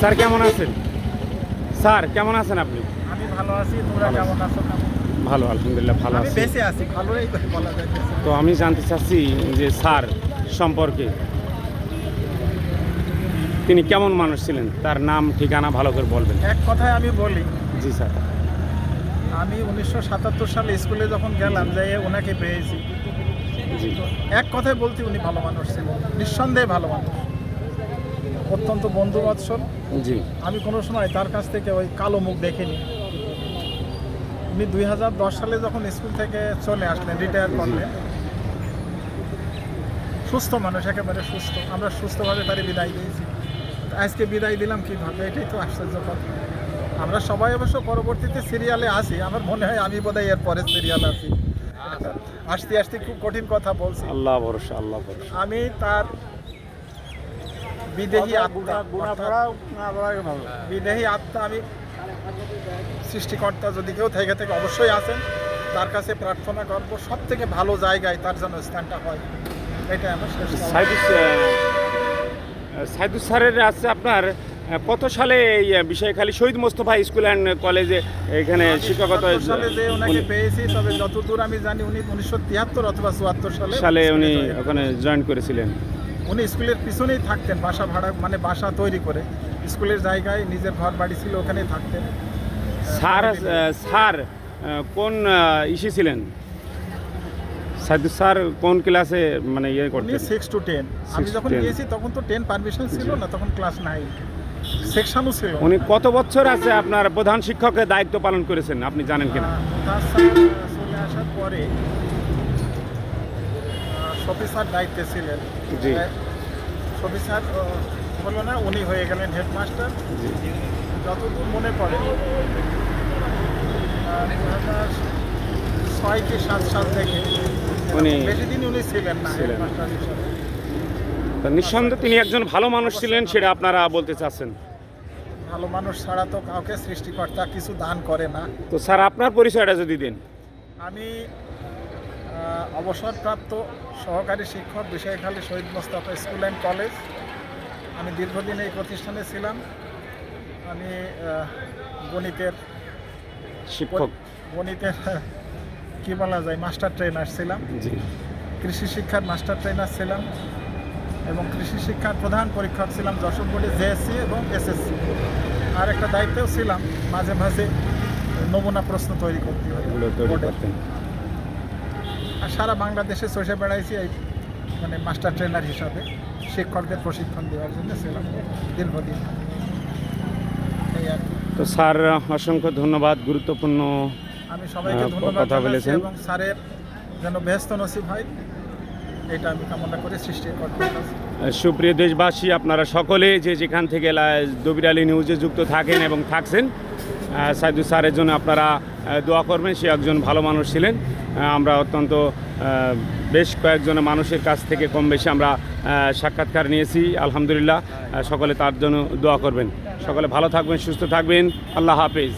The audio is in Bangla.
স্যার কেমন আছেন? স্যার কেমন আছেন আপনি? আমি ভালো আছি তোমরা কেমন আছো? ভালো আলহামদুলিল্লাহ ভালো আছি। বেঁচে আছি ভালোই বলা যাইতেছে তো আমি জানতে চাচ্ছি যে স্যার সম্পর্কে তিনি কেমন মানুষ ছিলেন? তার নাম ঠিকানা ভালো করে বলবেন। এক কথায় আমি বলি জি স্যার। আমি উনিশশো সাতাত্তর সালে স্কুলে যখন গেলাম যে ওনাকে পেয়েছি। এক কথায় বলতে উনি ভালো মানুষ ছিলেন নিঃসন্দেহে ভালো মানুষ। অত্যন্ত বন্ধু বৎসল জি। আমি কোনো সময় তার কাছ থেকে ওই কালো মুখ দেখিনি। উনি দুই হাজার দশ সালে যখন স্কুল থেকে চলে আসলেন রিটায়ার করলেন। সুস্থ মানুষ একেবারে সুস্থ। আমরা সুস্থভাবে তারে বিদায় দিয়েছি। আজকে বিদায় দিলাম কীভাবে? এটাই তো আশ্চর্য কথা। আমরা সবাই অবশ্য পরবর্তীতে সিরিয়ালে আসি আমার মনে হয় আমি বোধহয় এর পরে সিরিয়াল আছি। আসতে আসতে খুব কঠিন কথা বলছি। আল্লাহ ভরসা আল্লাহ ভরসা। আমি তার বিদেহী আত্মা বিদেহী আত্মা আমি সৃষ্টিকর্তা যদি কেউ থেকে থেকে অবশ্যই আছেন তার কাছে প্রার্থনা করব সব থেকে ভালো জায়গায় তার জন্য স্থানটা হয়। এটা আমার শেষ। সাইদুস সাইদুস স্যারের আছে আপনার কত সালে এই বিষয়খালী শহীদ মোস্তফা স্কুল অ্যান্ড কলেজে এখানে শিক্ষকতা 77 সালে যে ওনাকে পেয়েছি তবে যতদূর আমি জানি উনি উনিশশো তিয়াত্তর অথবা চুয়াত্তর সালে সালে উনি ওখানে জয়েন করেছিলেন। উনি স্কুলের পিছনেই থাকতেন বাসা ভাড়া মানে বাসা তৈরি করে। স্কুলের জায়গায় নিজের ঘর বাড়ি ছিল ওখানেই থাকতেন। স্যার স্যার কোন ইসে ছিলেন? স্যার কোন ক্লাসে মানে ইয়ে করতেন? সিক্স টু টেন আমি যখন গিয়েছি তখন তো টেন পারমিশন ছিল না তখন ক্লাস নাইন সেকশনও ছিল উনি কত বছর আছে আপনার প্রধান শিক্ষকের দায়িত্ব পালন করেছেন আপনি জানেন কিনা? তার স্যার চলে আসার পরে শফি স্যার দায়িত্বে ছিলেন। জি। আহ, হলো না উনি হয়ে গেলেন হেডমাস্টার। যতদূর মনে পড়ে ছয় কি সাত সাল থেকে উনি- বেশি দিন উনি ছিলেন না হেডমাস্টার হিসাবে। তা নিঃসন্দেহে তিনি একজন ভালো মানুষ ছিলেন সেটা আপনারা বলতে চাচ্ছেন? ভালো মানুষ ছাড়া তো কাউকে সৃষ্টিকর্তা কিছু দান করে না। তো স্যার আপনার পরিচয়টা যদি দিন। আমি অবসরপ্রাপ্ত সহকারী শিক্ষক Bishaykhali Shahid Mostafa school and college. আমি দীর্ঘদিন এই প্রতিষ্ঠানে ছিলাম। আমি গণিতের শিক্ষক। গণিতের কি বলা যায় মাস্টার ট্রেনার ছিলাম। কৃষি শিক্ষার মাস্টার ট্রেনার ছিলাম এবং কৃষি শিক্ষার প্রধান পরীক্ষক ছিলাম যশোর বোর্ডে জেএসসি এবং এসএসসি। আর একটা দায়িত্বেও ছিলাম মাঝে মাঝে নমুনা প্রশ্ন তৈরি করতে হয় এগুলো তৈরি বোর্ডে। করতেন আর সারা বাংলাদেশে চষে বেড়াইছি এই মানে মাস্টার ট্রেনার হিসাবে। শিক্ষকদের প্রশিক্ষণ দেওয়ার জন্য ছিলাম দীর্ঘদিন। এই আর তো স্যার অসংখ্য ধন্যবাদ গুরুত্বপূর্ণ আমি সবাইকে ধন্যবাদ কথা বলেছেন। এবং স্যারের যেন ব্যস্ত নসিব হয় এটা আমি কামনা করে সৃষ্টি সুপ্রিয় দেশবাসী আপনারা সকলে যে যেখান থেকে লা- দবির আলী নিউজে যুক্ত থাকেন এবং থাকছেন আহ, সাইদুল স্যারের জন্য আপনারা দোয়া করবেন। সে একজন ভালো মানুষ ছিলেন। আমরা অত্যন্ত বেশ কয়েকজন মানুষের কাছ থেকে কম বেশি আমরা সাক্ষাৎকার নিয়েছি। আলহামদুলিল্লাহ সকলে তার জন্য দোয়া করবেন। সকলে ভালো থাকবেন সুস্থ থাকবেন। আল্লাহ হাফেজ।